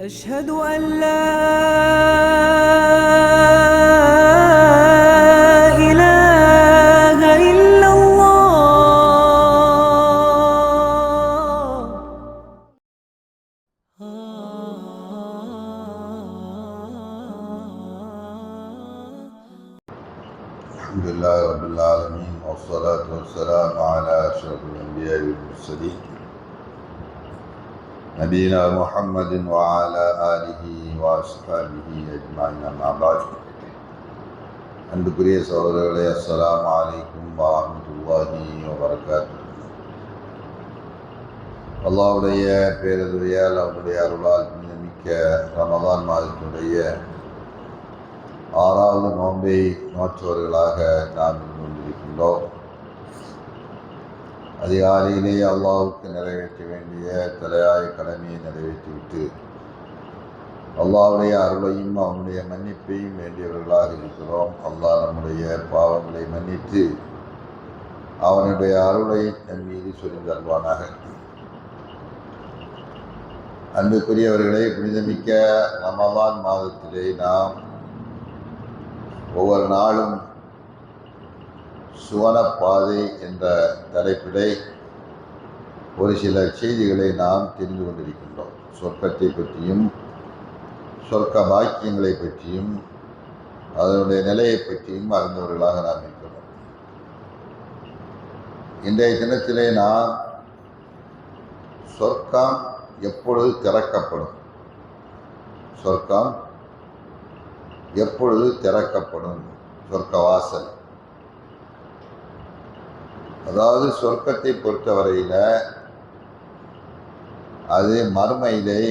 أشهد أن لا نبينا محمد وعلى آله وأصحابه أجمعين أما بعد அன்புக்குரிய சகோதரர்களே அஸ்ஸலாமு அலைக்கும் வரஹ்மத்துல்லாஹி வபரகாத்து அல்லாஹ்வுடைய பேரதுரையால் அவருடைய அருளால் மிக்க ரமதான் மாதத்தினுடைய ஆறாவது நோன்பை நோற்றவர்களாக நாம் இருந்து கொண்டிருக்கின்றோம் அதிகாலையிலேயே அல்லாவுக்கு நிறைவேற்ற வேண்டிய தலையாய கடமையை நிறைவேற்றிவிட்டு அல்லாவுடைய அருளையும் அவனுடைய மன்னிப்பையும் வேண்டியவர்களாக இருக்கிறோம். அல்லாஹ் நம்முடைய பாவங்களை மன்னித்து அவனுடைய அருளை நம் மீது சொல்லி தருவானாக அன்புக்குரியவர்களை புனிதமிக்க ரமலான் மாதத்திலே நாம் ஒவ்வொரு நாளும் சுவனப்பாதை என்ற தலைப்பிலே ஒரு சில செய்திகளை நாம் தெரிந்து கொண்டிருக்கின்றோம். சொர்க்கத்தை பற்றியும் சொர்க்க பாக்கியங்களை பற்றியும் அதனுடைய நிலையை பற்றியும் அறிந்தவர்களாக நாம் இருக்கிறோம். இன்றைய தினத்திலே நாம் சொர்க்கம் எப்பொழுது திறக்கப்படும்? சொர்க்கம் எப்பொழுது திறக்கப்படும்? சொர்க்க வாசல் அதாவது சொர்க்கத்தை பொறுத்தவரையில் அது மறுமையிலே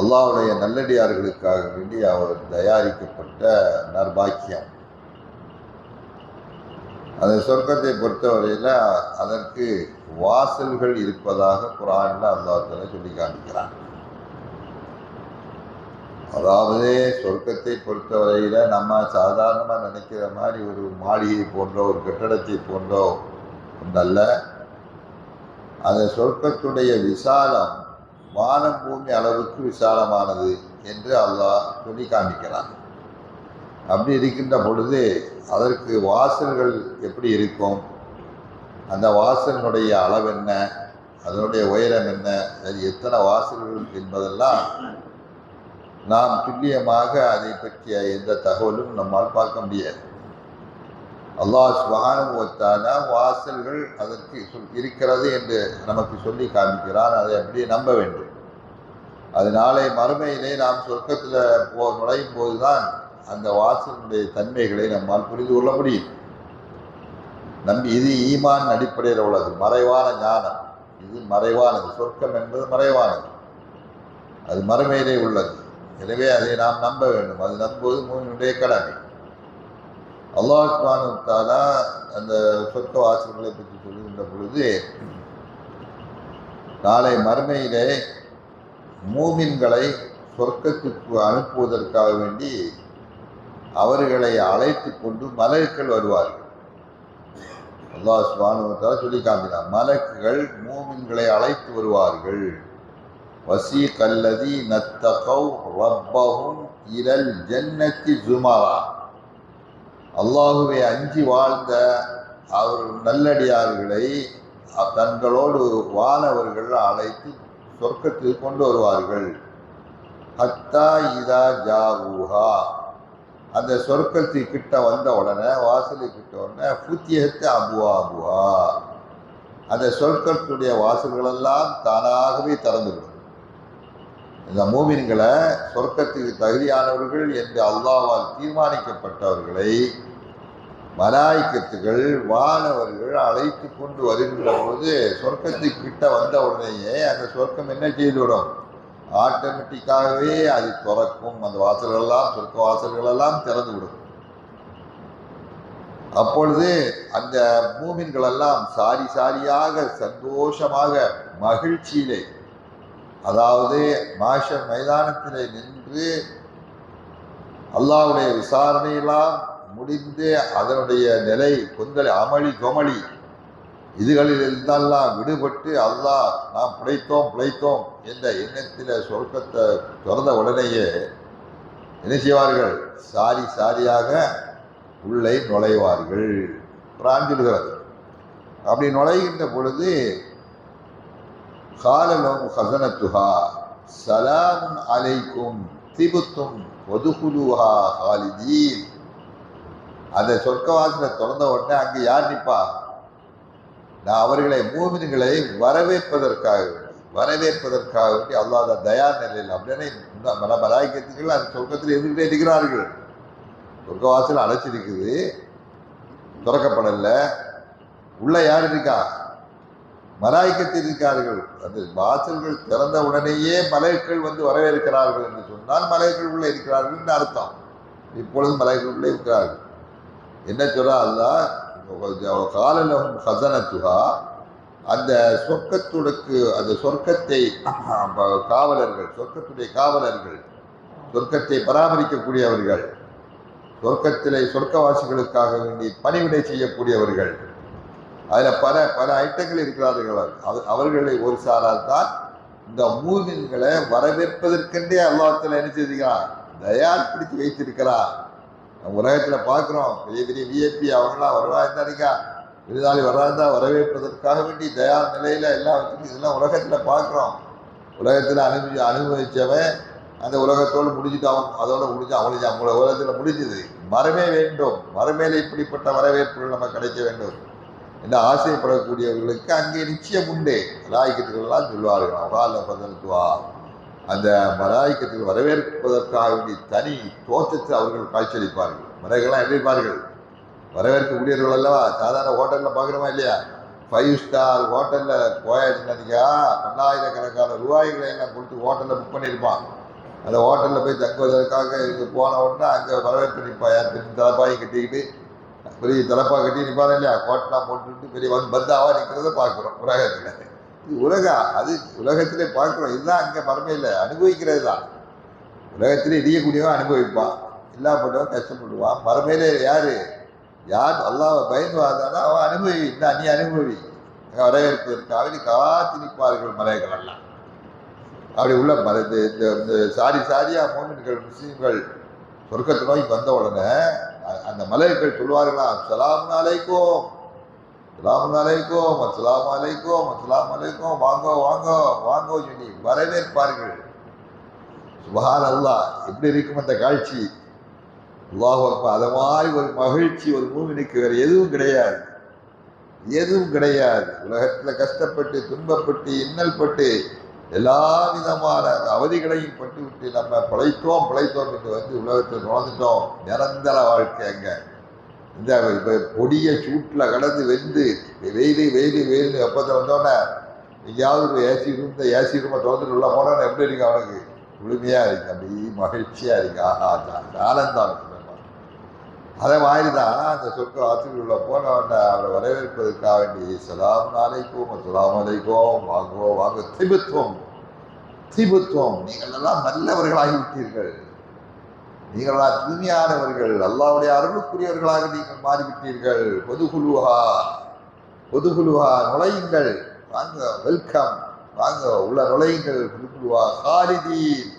அல்லாவுடைய நல்லடியார்களுக்காக வேண்டி அவர் தயாரிக்கப்பட்ட நர்பாக்கியம் அந்த சொர்க்கத்தை பொறுத்தவரையில் அதற்கு வாசல்கள் இருப்பதாக குரானில் அல்லாஹ் சொல்லி காண்பிக்கிறான். அதாவது சொர்க்கத்தை பொறுத்தவரையில் நம்ம சாதாரணமாக நினைக்கிற மாதிரி ஒரு மாளிகை போன்றோ ஒரு கட்டடத்தை போன்றோ ஒன்றல்ல. அந்த சொர்க்கத்துடைய விசாலம் வானம் பூமி அளவுக்கு விசாலமானது என்று அல்லாஹ் சொல்லி காமிக்கிறான் அப்படி இருக்கின்ற பொழுது அதற்கு வாசல்கள் எப்படி இருக்கும்? அந்த வாசலினுடைய அளவு என்ன? அதனுடைய உயரம் என்ன? அது எத்தனை வாசல்கள் என்பதெல்லாம் நாம் துல்லியமாக அதை பற்றிய எந்த தகவலும் நம்மால் பார்க்க முடியாது. அல்லாஹ் சுகானுபவத்தான வாசல்கள் அதற்கு சொல் இருக்கிறது என்று நமக்கு சொல்லி காமிக்கிறான். அதை அப்படியே நம்ப வேண்டும். அது நாளை மறுமையிலே நாம் சொர்க்கத்தில் போ நுழையும் போதுதான் அந்த வாசலுடைய தன்மைகளை நம்மால் புரிந்து கொள்ள முடியும். நம்பி இது ஈமான் அடிப்படையில் உள்ளது. மறைவான ஞானம். இது மறைவானது. சொர்க்கம் என்பது மறைவானது. அது மறுமையிலே உள்ளது. எனவே அதை நாம் நம்ப வேண்டும். அது நம்புவது மூமினுடைய கடமை. அல்லாஹ் தாலா அந்த சொர்க்க வாசல்களை பற்றி சொல்லுகின்ற பொழுது நாளை மறுமையிலே மூமின்களை சொர்க்கத்துக்கு அனுப்புவதற்காக வேண்டி அவர்களை அழைத்து கொண்டு மலர்கள் வருவார்கள். அல்லாஹ் சுபானுவத்தாலா சொல்லி காமினார் மலக்குகள் மூமின்களை அழைத்து வருவார்கள். வசீக் அல்லதி நத்தகவ் ரப்பஹும் இரல் ஜன்னத்தி ஜுமரா. அல்லாஹுவை அஞ்சி வாழ்ந்த அவர் நல்லடியார்களை தங்களோடு வானவர்கள் அழைத்து சொர்க்கத்தில் கொண்டு வருவார்கள். ஹத்தா இதா ஜாவுஹா. அந்த சொர்க்கத்து கிட்ட வந்த உடனே வாசலு கிட்ட உடனே புத்தியத்தை அபுவா அபுவா அந்த சொர்க்கத்துடைய வாசல்களெல்லாம் தானாகவே திறந்துவிடும். இந்த மூமின்களை சொர்க்கத்துக்கு தகுதியானவர்கள் என்று அல்லாவால் தீர்மானிக்கப்பட்டவர்களை மலாய்க்கத்துகள் வானவர்கள் அழைத்து கொண்டு வருகின்ற பொழுது சொர்க்கத்துக்கு கிட்ட வந்த உடனேயே அந்த சொர்க்கம் என்ன செய்துவிடும்? ஆட்டோமேட்டிக்காகவே அது திறக்கும். அந்த வாசல்களெல்லாம் சொர்க்க வாசல்களெல்லாம் திறந்து விடும் அப்பொழுது அந்த மூமின்களெல்லாம் சாரி சாரியாக சந்தோஷமாக மகிழ்ச்சியிலே அதாவது மாஷர் மைதானத்திலே நின்று அல்லாவுடைய விசாரணையெல்லாம் முடிந்து அதனுடைய நிலை கொந்தளி அமளி கொமளி இதுகளில் இருந்தெல்லாம் விடுபட்டு அல்லாஹ் நாம் பிழைத்தோம் பிழைத்தோம் என்ற எண்ணத்தில் சொர்க்கத்தை திறந்த உடனேயே என்ன செய்வார்கள்? சாரி சாரியாக உள்ளே நுழைவார்கள். குரான் சொல்கிறது அப்படி நுழைகின்ற பொழுது காலலும் ஹசனத்துஹா சலாம் அலைக்கும் திபுத்தும் ஒதுகுலுஹா ஹாலிதீன் அந்த சொர்க்கவாசலை திறந்த உடனே அங்கே யார் நிற்பா? நான் அவர்களை மூமின்களை வரவேற்பதற்காக வேண்டி வரவேற்பதற்காக வேண்டி அல்லாத தயா நிலையில் அப்படின்னே மல மலாய்க்கத்துக்கள் அந்த சொர்க்கத்தில் இருந்துகிட்டே இருக்கிறார்கள். சொர்க்கவாசல் அடைச்சிருக்குது திறக்கப்படலை. உள்ள யார் இருக்கா? மலாய்க்கத்தில் இருக்கிறார்கள் அந்த வாசல்கள் திறந்த உடனேயே மலைகள் வந்து வரவேற்கிறார்கள் என்று சொன்னால் மலைகள் உள்ளே இருக்கிறார்கள் என்று அர்த்தம். இப்பொழுது மலைகள் உள்ளே இருக்கிறார்கள். என்ன சொல்றா அல்லாஹ் ஹசன ஹசனத்துகா அந்த சொர்க்கத்துடக்கு அந்த சொர்க்கத்தை காவலர்கள் சொர்க்கத்துடைய காவலர்கள் சொர்க்கத்தை பராமரிக்கக்கூடியவர்கள் சொர்க்கத்திலே சொர்க்கவாசிகளுக்காக வேண்டி பணிவிடை செய்யக்கூடியவர்கள் அதில் பல பல ஐட்டங்கள் இருக்கிறார்கள். அவர் அவர்களை ஒரு சாரால் தான் இந்த மூமின்களை வரவேற்பதற்கென்றே அல்லாத்தில் என்ன செய்திருக்கிறான்? தயார் பிடித்து வைத்திருக்கிறார். உலகத்தில் பார்க்குறோம் பெரிய பெரிய விஐபி அவங்களாம் வருவா இருந்தாருக்கா விருதாளி வராதா வரவேற்பதற்காக வேண்டி தயார் நிலையில் எல்லாம் வச்சுட்டு இதெல்லாம் உலகத்தில் பார்க்குறோம். உலகத்தில் அனுபவி அனுபவித்தவன் அந்த உலகத்தோடு முடிஞ்சுட்டு அவன் அதோட முடிஞ்சு அவனுக்கு அவங்கள உலகத்தில் முடிஞ்சுது. மரமே வேண்டும். மரமேல இப்படிப்பட்ட வரவேற்புகள் நம்ம கிடைக்க வேண்டும். என்று ஆசைப்படக்கூடியவர்களுக்கு அங்கே நிச்சயம் உண்டு. மலாய்க்கத்துக்கள்லாம் சொல்வார்கள் அவரால் பதினத்துவா அந்த மலாய்க்கத்தில் வரவேற்பதற்காக வேண்டிய தனி தோற்றத்தை அவர்கள் காட்சியளிப்பார்கள். மலைகள்லாம் எழுதிப்பார்கள் வரவேற்கக்கூடியவர்கள் அல்லவா? சாதாரண ஹோட்டலில் பார்க்குறோமா இல்லையா? ஃபைவ் ஸ்டார் ஹோட்டலில் போயாச்சுன்னா பல்லாயிரக்கணக்கான ரூபாய்களை எல்லாம் கொடுத்து ஹோட்டலில் புக் பண்ணியிருப்பான். அந்த ஹோட்டலில் போய் தங்குவதற்காக இங்கே போன உடனே அங்கே வரவேற்பு நிற்பா யார் பெரிய தலைப்பாயை கட்டிக்கிட்டு பெரிய தலைப்பா கட்டி நிற்பாரு இல்லையா? கோட்டெலாம் போட்டுட்டு பெரிய வந்து பந்தாவாக நிற்கிறத பார்க்குறோம் உலகத்தில். இது உலகம் அது உலகத்திலே பார்க்குறோம். இதுதான் அங்கே மரமையில் அனுபவிக்கிறது தான் உலகத்திலே இடியக்கூடியவன் அனுபவிப்பான். இல்லாமட்டவன் கஷ்டப்படுவான். மரமையிலே யார்? யார்? அல்லாவை பயந்து வாழ்ந்தானோ அவன் அனுபவி. இந்த நீ அனுபவி. வரவேற்பதற்காக காத்து நிற்பார்கள் மலைகள் எல்லாம். அப்படி உள்ள மலை இந்த இந்த- சாரி சாரியாக மோமின்கள் முஸ்லீம்கள் சொர்க்கத்தை நோய் வந்த உடனே அந்த மலைகள் சொல்வார்களா சலாம் அலைக்கும் சலாம் அலைக்கும் அஸ்லாம் அலைக்கும் அஸ்லாம் அலைக்கும் வாங்கோ வாங்கோ வாங்கோ சொல்லி வரவேற்பார்கள். சுபஹான் அல்லா எப்படி இருக்கும் அந்த காட்சி? அல்லாஹ் அதை மாதிரி ஒரு மகிழ்ச்சி ஒரு மூமினுக்கு வேறு எதுவும் கிடையாது. எதுவும் கிடையாது. உலகத்தில் கஷ்டப்பட்டு துன்பப்பட்டு இன்னல்பட்டு எல்லா விதமான அவதிகளையும் பட்டு விட்டு நம்ம பிழைத்தோம் பிழைத்தோம் என்று வந்து உலகத்தில் நுழைந்துட்டோம் நிரந்தர வாழ்க்கை அங்கே. இந்த இப்போ கொடிய சூட்டில் கடந்து வெந்து வெயில் வெயில் வெயில் எப்பத்தில் வந்தோடனே எங்கேயாவது ஒரு ஏசி ரூம் இந்த ஏசி ரூமை திறந்துட்டு உள்ள போனோன்னு எப்படி இருக்கு அவனுக்கு? குளுமையாக இருக்கு அப்படி மகிழ்ச்சியாக இருக்கு. ஆஹா தான் ஆனந்தம் இருக்கு அதே மாதிரி தான் அந்த சொர்க்க ஆற்றில் உள்ள போன அவரை வரவேற்பதற்காக வேண்டி சலாம் அலைக்கும் சலாம் அலைக்கும் வாங்கோ வாங்க. திபுத்துவம். திபுத்துவம். நீங்கள் எல்லாம் நல்லவர்களாகிவிட்டீர்கள். நீங்களெல்லாம் தூய்மையானவர்கள் அல்லாவுடைய அருளுக்குரியவர்களாக நீங்கள் மாறிவிட்டீர்கள். பொதுகுழுவா பொதுகுழுவா நுழையுங்கள். வாங்க வெல்கம். வாங்க உள்ள நுழையுங்கள். பொதுகுழுவா ஹாலிதீன்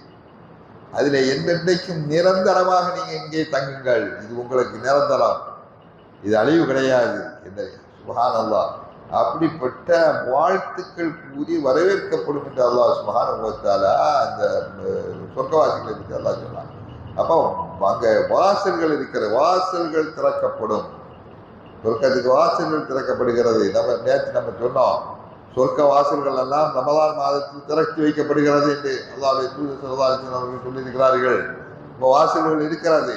அதில் என்றென்றைக்கும் நிரந்தரமாக நீங்கள் இங்கே தங்குங்கள். இது உங்களுக்கு நிரந்தரம். இது அழிவு கிடையாது என்ற சுபஹான் அல்லா அப்படிப்பட்ட வாழ்த்துக்கள் கூறி வரவேற்கப்படும் என்று அல்லா சுபஹான் அல்லாஹ் அந்த அஹ், சொர்க்கவாசிகளை பற்றி அல்லாஹ் சொன்னான். அப்போ அங்கே வாசல்கள் இருக்கிற வாசல்கள் திறக்கப்படும். சொர்க்கத்துக்கு வாசல்கள் திறக்கப்படுகிறது. நம்ம நேற்று நம்ம சொன்னோம். சொர்க்க வாசல்கள் எல்லாம் ரமலான் மாதத்தில் திறக்கி வைக்கப்படுகிறது என்று அல்லாவுடைய தூதர் சரதாரிசன் அவர்கள் சொல்லியிருக்கிறார்கள். இப்போ வாசல்கள் இருக்கிறது.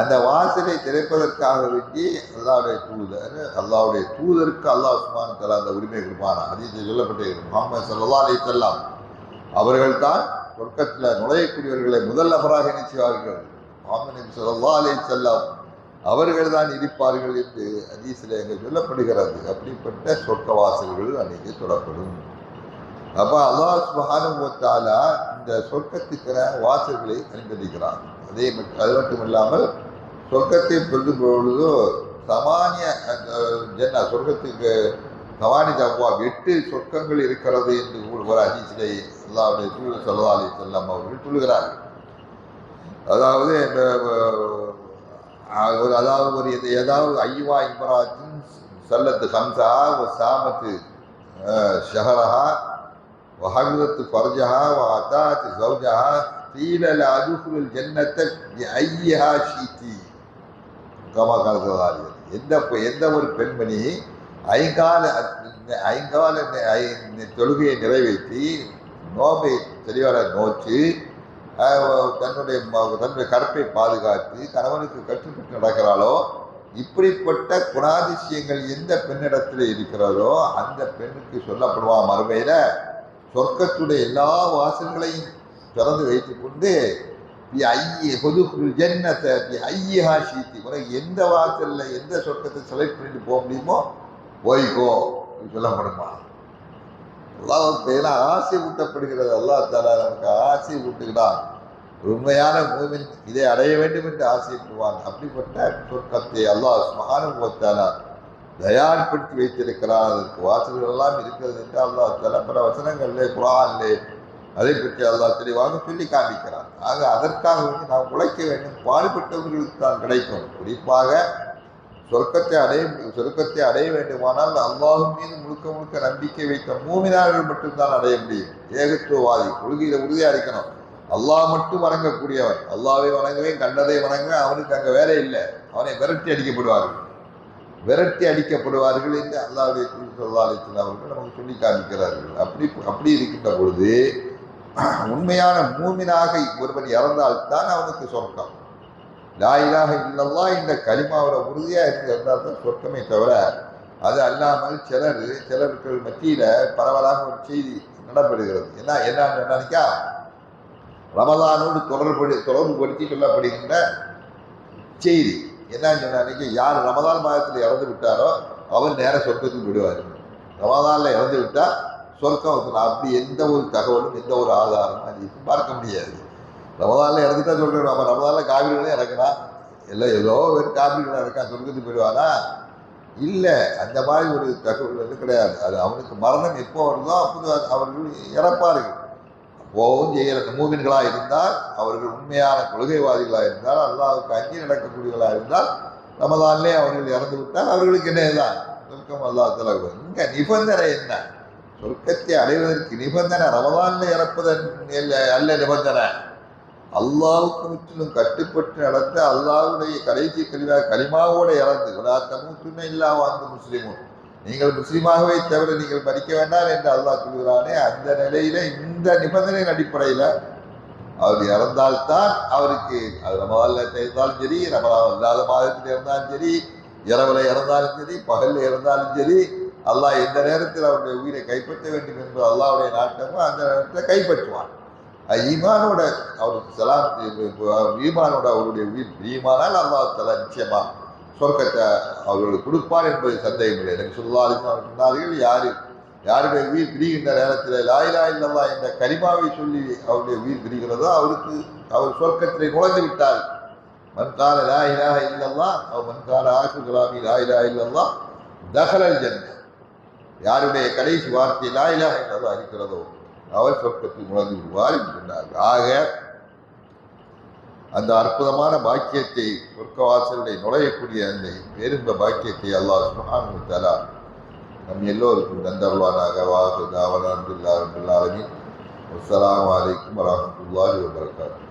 அந்த வாசலை திறப்பதற்காக வேண்டி அல்லாவுடைய தூதர் அல்லாவுடைய தூதருக்கு அல்லாஹ் உஸ்மான் தலா அந்த உரிமை கொடுப்பானா அதில் சொல்லப்பட்டிருக்கிறது. முகமது சல்லா அலி செல்லாம் அவர்கள் தான் சொர்க்கத்தில் நுழையக்கூடியவர்களை முதல் நபராக நினைச்சுவார்கள் முகமது சல்லா அலி செல்லாம் அவர்கள் தான் இருப்பார்கள் என்று ஹதீஸில் எங்கே சொல்லப்படுகிறது. அப்படிப்பட்ட சொர்க்க அன்றைக்கு தொடப்படும். அப்போ அல்லாஹ் சுபஹானஹு இந்த சொர்க்கத்துக்கிற வாசல்களை அனுமதிக்கிறார் அதே அது மட்டும் இல்லாமல் சொர்க்கத்தை சொல்லும் பொழுதோ சமானிய அஹ், சொர்க்கத்துக்கு கவானி தவ்வா எட்டு சொர்க்கங்கள் இருக்கிறது என்று ஒரு அதிசிலை அல்லாவுடைய சூழல் சல்லா அலி செல்லம் அவர்கள் சொல்லுகிறார்கள். அதாவது ஒரு அதாவது ஒரு இது- ஏதாவது ஐவா இம்ராத்தின் சல்லத்து ஹம்சா ஒரு சாமத்து அஹ், ஷஹரஹா وحفظت فرجها وأطاعت زوجها قيل لا أدخل الجنة بأيها شئت கமா காலத்தில் எந்த பெ- எந்த ஒரு பெண்மணி ஐங்கால ஐங்கால நி- ஐ- தொழுகையை நிறைவேற்றி நோம்பை தெளிவார நோச்சு அஹ், தன்னுடைய தன்னுடைய கற்பை பாதுகாத்து கணவனுக்கு கட்டுப்பட்டு நடக்கிறாளோ இப்படிப்பட்ட குணாதிசயங்கள் எந்த பெண்ணிடத்தில் இருக்கிறதோ அந்த பெண்ணுக்கு சொல்லப்படுவா மறுமையில் சொர்க்கத்துடைய எல்லா வாசல்களையும் திறந்து வைத்துக்கொண்டு பி ஐய பொதுக்குள் ஜன்னத்தை பி ஐயா சீத்தி உனக்கு எந்த வாசலில் எந்த சொர்க்கத்தை செலக்ட் பண்ணிட்டு போக முடியுமோ போய்க்கோ சொல்லப்படுமா? அல்லாஹ் ஏன்னா ஆசை ஊட்டப்படுகிறது. அல்லாஹ் தாலா நமக்கு ஆசை ஊட்டுகிறான். உண்மையான மூமின் இதை அடைய வேண்டும் என்று ஆசையிட்டுவான் அப்படிப்பட்ட சொர்க்கத்தை அல்லாஹ் சுகானுபவத்தாலா தயார்படுத்தி வைத்திருக்கிறான். அதற்கு வாசல்கள் எல்லாம் இருக்கிறது என்று அல்லாஹ் தாலா பல வசனங்களிலே குரானிலே அதை பற்றி அல்லாஹ் தெளிவாக சொல்லி காண்பிக்கிறான். ஆக அதற்காக வந்து நாம் உழைக்க வேண்டும். பாடுபட்டவர்களுக்கு தான் கிடைக்கும். குறிப்பாக சொர்க்கத்தை அடைய சொர்க்கத்தை அடைய வேண்டுமானால் அல்லாஹும் மீது முழுக்க முழுக்க நம்பிக்கை வைத்த மூமினார்கள் மட்டும்தான் அடைய முடியும். ஏகத்துவவாதி கொள்கையில உறுதியாக இருக்கணும். அல்லாஹ் மட்டும் வணங்கக்கூடியவன் அல்லாவை வணங்கவே கண்டதை வணங்க அவனுக்கு அங்கே வேலை இல்லை. அவனை விரட்டி அடிக்கப்படுவார்கள். விரட்டி அடிக்கப்படுவார்கள் என்று அல்லாவுடைய சொல்லா அவர்கள் நமக்கு சொல்லி காமிக்கிறார்கள். அப்படி அப்படி இருக்கின்ற பொழுது உண்மையான மூமினாக ஒருவன் இறந்தால்தான் அவனுக்கு சொர்க்கம். லாயிலாக இல்லல்லா இந்த கலிமாவில் உறுதியாக இருந்து தான் சொர்க்கமே தவிர அது அல்லாமல் சிலர் சிலர்கள் மத்தியில் பரவலாக ஒரு செய்தி நடப்படுகிறது. என்ன என்னன்னு நினைக்கா ரமதானோடு தொடர்பு தொடர்புபடுத்தி சொல்லப்படுகின்ற செய்தி. என்னன்னு சொன்னாங்க யார் ரமதான் மாதத்தில் இறந்து விட்டாரோ அவர் நேர சொர்க்கத்துக்கு விடுவார். ரமதானில் இறந்து விட்டால் சொர்க்கம் அப்படி எந்த ஒரு தகவலும் எந்த ஒரு ஆதாரமும் அது பார்க்க முடியாது. ரமதானில் இறந்துட்டா சொல்கிறோம் அப்போ ரமதானில் காவிரிகளே இறக்குறான் இல்லை ஏதோ ஒரு காவிரிகள் இறக்கா சொர்க்கத்துக்கு போயிடுவானா? இல்லை அந்த மாதிரி ஒரு தகவல் வந்து கிடையாது. அது அவனுக்கு மரணம் எப்போ வருதோ அப்போது அவர்கள் இறப்பார்கள். போகவும் செய்கிற மூமின்களாக இருந்தால் அவர்கள் உண்மையான கொள்கைவாதிகளாக இருந்தால் அல்லாவுக்கு அங்கே நடக்கக்கூடியவர்களாக இருந்தால் ரமதான்லே அவர்கள் இறந்து விட்டால் அவர்களுக்கு என்ன தான் சொர்க்கம் அல்லா தலைவர் இங்கே நிபந்தனை என்ன? சொர்க்கத்தை அடைவதற்கு நிபந்தனை ரமதானில் இறப்பதன் அல்ல நிபந்தனை. அல்லாவுக்கு முற்றிலும் கட்டுப்பட்டு நடந்த அல்லாவுடைய கடைசி கல்வியாக கலிமாவோடு இறந்து. விடாத்தமும் துணை இல்லா வாழ்ந்த முஸ்லீமும். நீங்கள் முஸ்லீமாகவே தவிர நீங்கள் மறிக்க வேண்டாம் என்று அல்லாஹ் சொல்கிறானே அந்த நிலையில இந்த நிபந்தனையின் அடிப்படையில் அவர் இறந்தால்தான் அவருக்கு அது ரமதால இருந்தாலும் சரி ரமதான் இல்லாத மாதத்தில் இருந்தாலும் சரி இரவில் இறந்தாலும் சரி பகலில் இறந்தாலும் சரி அல்லாஹ் எந்த நேரத்தில் அவருடைய உயிரை கைப்பற்ற வேண்டும் என்பது அல்லாவுடைய நாட்டமும் அந்த நேரத்தில் கைப்பற்றுவான். ஈமானோட அவருக்கு சலாம் ஈமானோட அவருடைய உயிர் ஈமானால் அல்லாஹ் தலா நிச்சயமா சொர்க்கத்தை அவர்களுக்கு கொடுப்பார் என்பது சந்தேகம் இல்லை. எனக்கு சொல்லாலும் சொன்னார்கள் யார் யாருடைய உயிர் பிரிகின்ற நேரத்தில் லாயிலா இல்லல்லா என்ற கரிமாவை சொல்லி அவருடைய உயிர் பிரிகிறதோ அவருக்கு அவர் சொர்க்கத்திலே நுழைந்து விட்டார். மண்கால லா இல்லல்லா அவர் மன்கால ஆசு கலாமி லா இல்லல்லா தகலல் ஜன்ன யாருடைய கடைசி வார்த்தை லா இலாஹ இல்லல்லா இருக்கிறதோ அவர் உணர்ந்து விடுவார் என்று சொன்னார்கள் ஆக அந்த அற்புதமான பாக்கியத்தை சொர்க்கவாசலுடைய நுழையக்கூடிய அந்த பேருந்த பாக்கியத்தை அல்லாஹ் சுஹான் தரா நம் எல்லோருக்கும் தந்தருவானாக வாகு தாவன அப்துல்லா அப்துல்லாலமி அஸ்ஸலாமு அலைக்கும் வரஹ்மத்துல்லாஹி